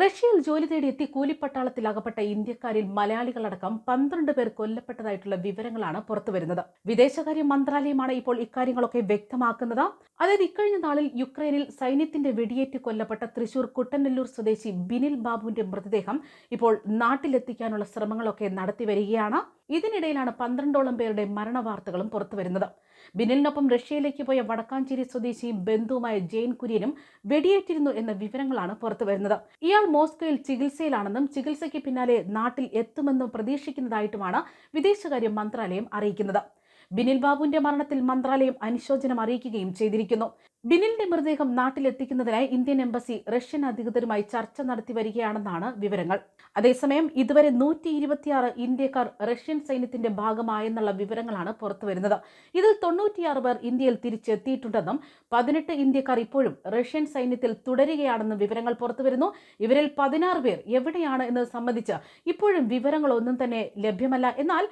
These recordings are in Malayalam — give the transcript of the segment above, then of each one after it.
റഷ്യയിൽ ജോലി തേടി എത്തി കൂലിപ്പട്ടാളത്തിൽ അകപ്പെട്ട ഇന്ത്യക്കാരിൽ മലയാളികളടക്കം പന്ത്രണ്ട് പേർ കൊല്ലപ്പെട്ടതായിട്ടുള്ള വിവരങ്ങളാണ് പുറത്തുവരുന്നത് വിദേശകാര്യ മന്ത്രാലയമാണ് ഇപ്പോൾ ഇക്കാര്യങ്ങളൊക്കെ വ്യക്തമാക്കുന്നത്. അതായത് ഇക്കഴിഞ്ഞ നാളിൽ യുക്രൈനിൽ സൈന്യത്തിന്റെ വെടിയേറ്റ് കൊല്ലപ്പെട്ട തൃശൂർ കുട്ടനെല്ലൂർ സ്വദേശി ബിനിൽ ബാബുവിന്റെ മൃതദേഹം ഇപ്പോൾ നാട്ടിലെത്തിക്കാനുള്ള ശ്രമങ്ങളൊക്കെ നടത്തി വരികയാണ്. ഇതിനിടയിലാണ് പന്ത്രണ്ടോളം പേരുടെ മരണവാർത്തകളും പുറത്തുവരുന്നത്. ബിനിലിനൊപ്പം റഷ്യയിലേക്ക് പോയ വടക്കാഞ്ചേരി സ്വദേശിയും ബന്ധുവുമായ ജെയിൻ കുര്യനും വെടിയേറ്റിരുന്നു എന്ന വിവരങ്ങളാണ് പുറത്തു വരുന്നത് ഇയാൾ മോസ്കോയിൽ ചികിത്സയിലാണെന്നും ചികിത്സയ്ക്ക് പിന്നാലെ നാട്ടിൽ എത്തുമെന്നും പ്രതീക്ഷിക്കുന്നതായിട്ടുമാണ് വിദേശകാര്യ മന്ത്രാലയം അറിയിക്കുന്നത്. ബിനിൽ ബാബുവിന്റെ മരണത്തിൽ മന്ത്രാലയം അനുശോചനം അറിയിക്കുകയും ചെയ്തിരിക്കുന്നു. ബിനിലിന്റെ മൃതദേഹം നാട്ടിലെത്തിക്കുന്നതിനായി ഇന്ത്യൻ എംബസി റഷ്യൻ അധികൃതരുമായി ചർച്ച നടത്തി വരികയാണെന്നാണ് വിവരങ്ങൾ. അതേസമയം ഇതുവരെ നൂറ്റി ഇരുപത്തിയാറ് ഇന്ത്യക്കാർ റഷ്യൻ സൈന്യത്തിന്റെ ഭാഗമായെന്നുള്ള വിവരങ്ങളാണ് പുറത്തുവരുന്നത്. ഇതിൽ തൊണ്ണൂറ്റിയാറ് പേർ ഇന്ത്യയിൽ തിരിച്ചെത്തിയിട്ടുണ്ടെന്നും പതിനെട്ട് ഇന്ത്യക്കാർ ഇപ്പോഴും റഷ്യൻ സൈന്യത്തിൽ തുടരുകയാണെന്നും വിവരങ്ങൾ പുറത്തുവരുന്നു. ഇവരിൽ പതിനാറ് പേർ എവിടെയാണ് എന്നത് സംബന്ധിച്ച് ഇപ്പോഴും വിവരങ്ങളൊന്നും തന്നെ ലഭ്യമല്ല. എന്നാൽ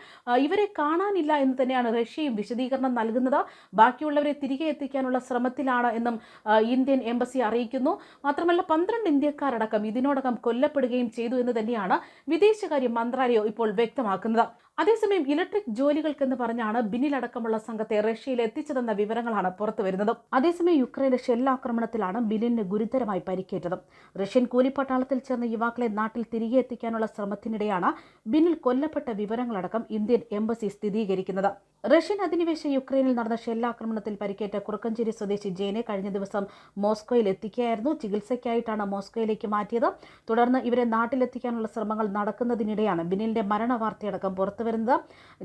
ഇവരെ കാണാനില്ല എന്ന് തന്നെയാണ് റഷ്യയും വിശദീകരണം നൽകുന്നത്. ബാക്കിയുള്ളവരെ തിരികെ എത്തിക്കാനുള്ള ശ്രമത്തിലാണ് എന്നും ഇന്ത്യൻ എംബസി അറിയിക്കുന്നു. മാത്രമല്ല പന്ത്രണ്ട് ഇന്ത്യക്കാരടക്കം ഇതിനോടകം കൊല്ലപ്പെടുകയും ചെയ്തു എന്ന് തന്നെയാണ് വിദേശകാര്യ മന്ത്രാലയം ഇപ്പോൾ വ്യക്തമാക്കുന്നത്. അതേസമയം ഇലക്ട്രിക് ജോലികൾക്കെന്ന് പറഞ്ഞാണ് ബിനിലടക്കമുള്ള സംഘത്തെ റഷ്യയിൽ എത്തിച്ചതെന്ന വിവരങ്ങളാണ് പുറത്തുവരുന്നത് അതേസമയം യുക്രൈനിലെ ഷെല്ലാക്രമണത്തിലാണ് ബിനിലിന് ഗുരുതരമായി പരിക്കേറ്റത്. റഷ്യൻ കൂലിപ്പട്ടാളത്തിൽ ചേർന്ന യുവാക്കളെ നാട്ടിൽ തിരികെ എത്തിക്കാനുള്ള ശ്രമത്തിനിടെയാണ് ബിനിൽ കൊല്ലപ്പെട്ട വിവരങ്ങളടക്കം ഇന്ത്യൻ എംബസി സ്ഥിരീകരിക്കുന്നത്. റഷ്യൻ അധിനിവേശ യുക്രൈനിൽ നടന്ന ഷെല്ലാക്രമണത്തിൽ പരിക്കേറ്റ കുറുക്കഞ്ചേരി സ്വദേശി ജയനെ കഴിഞ്ഞ ദിവസം മോസ്കോയിൽ എത്തിക്കുകയായിരുന്നു. ചികിത്സയ്ക്കായിട്ടാണ് മോസ്കോയിലേക്ക് മാറ്റിയത്. തുടർന്ന് ഇവരെ നാട്ടിലെത്തിക്കാനുള്ള ശ്രമങ്ങൾ നടക്കുന്നതിനിടെയാണ് ബിനിലിന്റെ മരണവാർത്തയടക്കം പുറത്തുവരുന്നത്.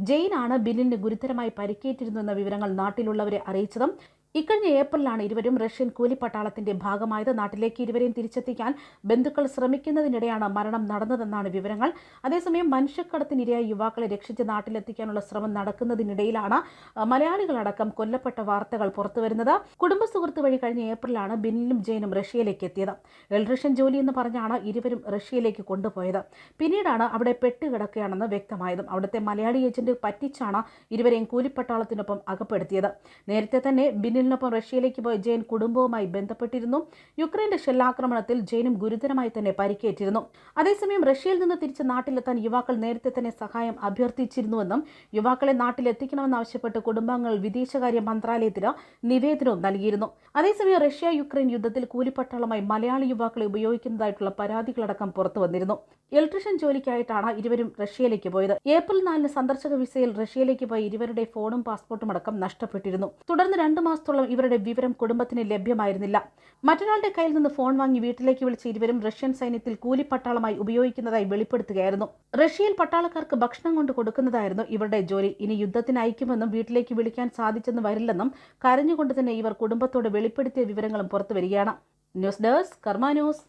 ജെയിനാണ് ബിനിലിന് ഗുരുതരമായി പരിക്കേറ്റിരുന്നു എന്ന വിവരങ്ങൾ നാട്ടിലുള്ളവരെ അറിയിച്ചതും ഇക്കഴിഞ്ഞ ഏപ്രിലാണ് ഇരുവരും റഷ്യൻ കൂലിപ്പട്ടാളത്തിന്റെ ഭാഗമായത്. നാട്ടിലേക്ക് ഇരുവരെയും തിരിച്ചെത്തിക്കാൻ ബന്ധുക്കൾ ശ്രമിക്കുന്നതിനിടെയാണ് മരണം നടന്നതെന്നാണ് വിവരങ്ങൾ. അതേസമയം മനുഷ്യക്കടത്തിനിരയായ യുവാക്കളെ രക്ഷിച്ച് നാട്ടിലെത്തിക്കാനുള്ള ശ്രമം നടക്കുന്നതിനിടയിലാണ് മലയാളികളടക്കം കൊല്ലപ്പെട്ട വാർത്തകൾ പുറത്തുവരുന്നത്. കുടുംബ സുഹൃത്ത് വഴി കഴിഞ്ഞ ഏപ്രിലാണ് ബിനിലും ജെയിനും റഷ്യയിലേക്ക് എത്തിയത്. ഇലക്ട്രീഷ്യൻ ജോലി എന്ന് പറഞ്ഞാണ് ഇരുവരും റഷ്യയിലേക്ക് കൊണ്ടുപോയത്. പിന്നീടാണ് അവിടെ പെട്ടുകിടക്കുകയാണെന്ന് വ്യക്തമായതും. അവിടുത്തെ മലയാളി ഏജന്റ് പറ്റിച്ചാണ് ഇരുവരെയും കൂലിപ്പട്ടാളത്തിനൊപ്പം അകപ്പെടുത്തിയത്. നേരത്തെ തന്നെ ബിനിലിനൊപ്പം റഷ്യയിലേക്ക് പോയ ജെയിൻ കുടുംബവുമായി ബന്ധപ്പെട്ടിരുന്നു. യുക്രൈന്റെ ഷെല്ലാക്രമണത്തിൽ ജെയിനും ഗുരുതരമായി തന്നെ പരിക്കേറ്റിരുന്നു. അതേസമയം റഷ്യയിൽ നിന്ന് തിരിച്ച് നാട്ടിലെത്താൻ യുവാക്കൾ നേരത്തെ തന്നെ സഹായം അഭ്യർത്ഥിച്ചിരുന്നുവെന്നും യുവാക്കളെ നാട്ടിലെത്തിക്കണമെന്നാവശ്യപ്പെട്ട് കുടുംബാംഗങ്ങൾ വിദേശകാര്യ മന്ത്രാലയത്തിന് നിവേദനവും നൽകിയിരുന്നു. അതേസമയം റഷ്യ യുക്രൈൻ യുദ്ധത്തിൽ കൂലിപ്പട്ടാളമായി മലയാളി യുവാക്കളെ ഉപയോഗിക്കുന്നതായിട്ടുള്ള പരാതികളടക്കം പുറത്തു വന്നിരുന്നു. ഇലക്ട്രീഷ്യൻ ജോലിക്കായിട്ടാണ് ഇരുവരും റഷ്യയിലേക്ക് പോയത്. ഏപ്രിൽ നാലിന് സന്ദർശക വിസയിൽ റഷ്യയിലേക്ക് പോയ ഇരുവരുടെ ഫോണും പാസ്പോർട്ടും അടക്കം നഷ്ടപ്പെട്ടിരുന്നു. തുടർന്ന് രണ്ടു മാസത്തോളം ഇവരുടെ വിവരം കുടുംബത്തിന് ലഭ്യമായിരുന്നില്ല. മറ്റൊരാളുടെ കയ്യിൽ നിന്ന് ഫോൺ വാങ്ങി വീട്ടിലേക്ക് വിളിച്ച ഇരുവരും റഷ്യൻ സൈന്യത്തിൽ കൂലിപ്പട്ടാളമായി ഉപയോഗിക്കുന്നതായി വെളിപ്പെടുത്തുകയായിരുന്നു. റഷ്യയിൽ പട്ടാളക്കാർക്ക് ഭക്ഷണം കൊണ്ട് കൊടുക്കുന്നതായിരുന്നു ഇവരുടെ ജോലി. ഇനി യുദ്ധത്തിന് അയക്കുമെന്നും വീട്ടിലേക്ക് വിളിക്കാൻ സാധിച്ചെന്ന് വരില്ലെന്നും കരഞ്ഞുകൊണ്ട് തന്നെ ഇവർ കുടുംബത്തോട് വെളിപ്പെടുത്തിയ വിവരങ്ങളും പുറത്തുവരികയാണ്. News desk Karma news.